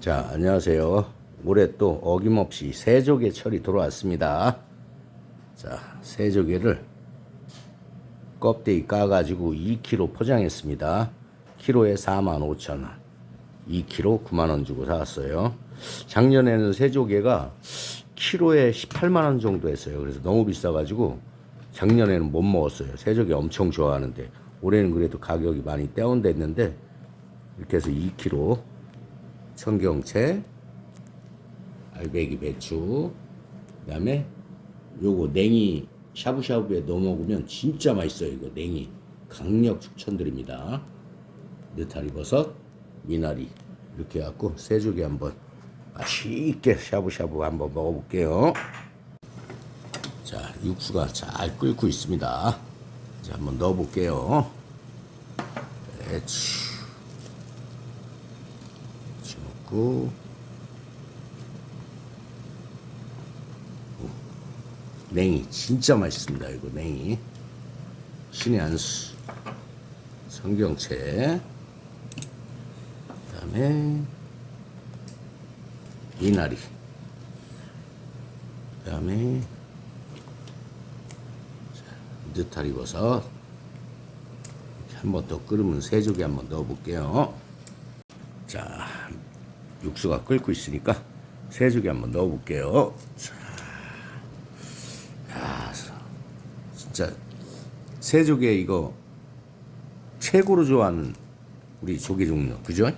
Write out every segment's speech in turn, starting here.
자, 안녕하세요. 올해 또 어김없이 새조개 철이 돌아왔습니다. 자, 새조개를 껍데기 까가지고 2kg 포장했습니다. 키로에 45,000원. 2kg 9만원 주고 사왔어요. 작년에는 새조개가 키로에 18만원 정도 했어요. 그래서 너무 비싸가지고 작년에는 못 먹었어요. 새조개 엄청 좋아하는데 올해는 그래도 가격이 많이 다운됐는데 이렇게 해서 2kg 청경채, 알배기 배추, 그 다음에 요거 냉이 샤브샤브에 넣어 먹으면 진짜 맛있어요. 이거 냉이 강력 추천드립니다. 느타리 버섯, 미나리 이렇게 해갖고 새조개 한번 맛있게 샤브샤브 한번 먹어볼게요. 자 육수가 잘 끓고 있습니다. 자 한번 넣어볼게요. 배추. 넣고. 냉이. 진짜 맛있습니다 이거 냉이. 신의 안수. 성경채 그다음에 미나리. 그다음에 느타리 버섯. 한번 더 끓으면 새조개 한번 넣어볼게요. 자, 육수가 끓고 있으니까 새조개 한번 넣어볼게요. 자, 야, 진짜 새조개 이거 최고로 좋아하는 우리 조개 종류, 그죠?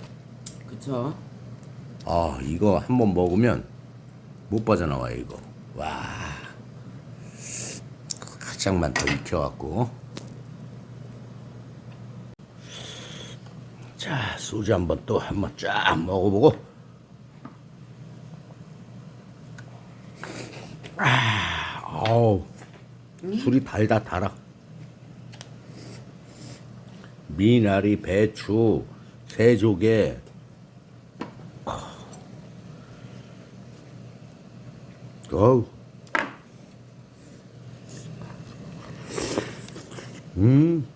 그쵸? 아, 이거 한번 먹으면 못 빠져나와요, 이거. 와, 가장만 더 익혀갖고. 자, 소주 한번 또 한번 쫙 먹어보고. 아, 어우, 술이 달다 달아. 미나리, 배추, 새조개. 어우. 음.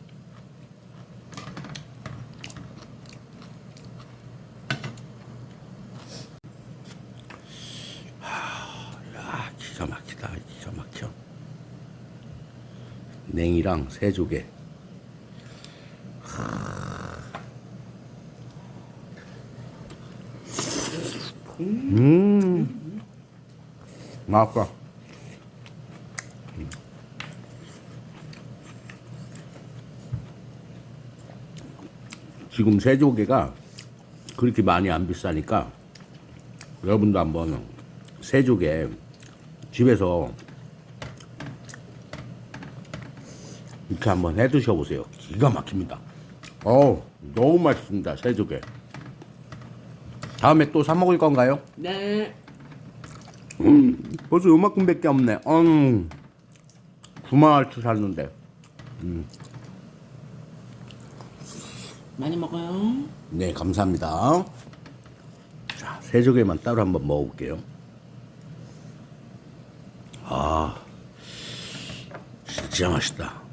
야, 기가 막히다. 기가 막혀. 냉이랑 새조개. 음. 맛있다. 지금 새조개가 그렇게 많이 안 비싸니까 여러분도 한번 새조개 집에서 이렇게 한번 해 드셔보세요. 기가 막힙니다. 어우, 너무 맛있습니다. 새조개. 다음에 또 사 먹을 건가요? 네. 음, 벌써 요만큼밖에 없네. 음, 9만원치 샀는데. 많이 먹어요. 네, 감사합니다. 자, 새조개만 따로 한번 먹어볼게요. 아, 진짜 맛있다.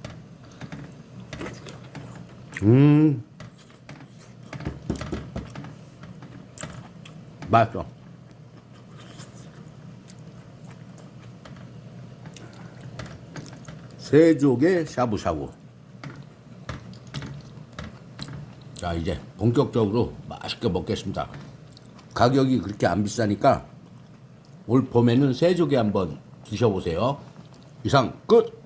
음, 맛있어. 새조개 샤브샤브. 자 이제 본격적으로 맛있게 먹겠습니다. 가격이 그렇게 안 비싸니까 올 봄에는 새조개 한번 드셔보세요. 이상 끝.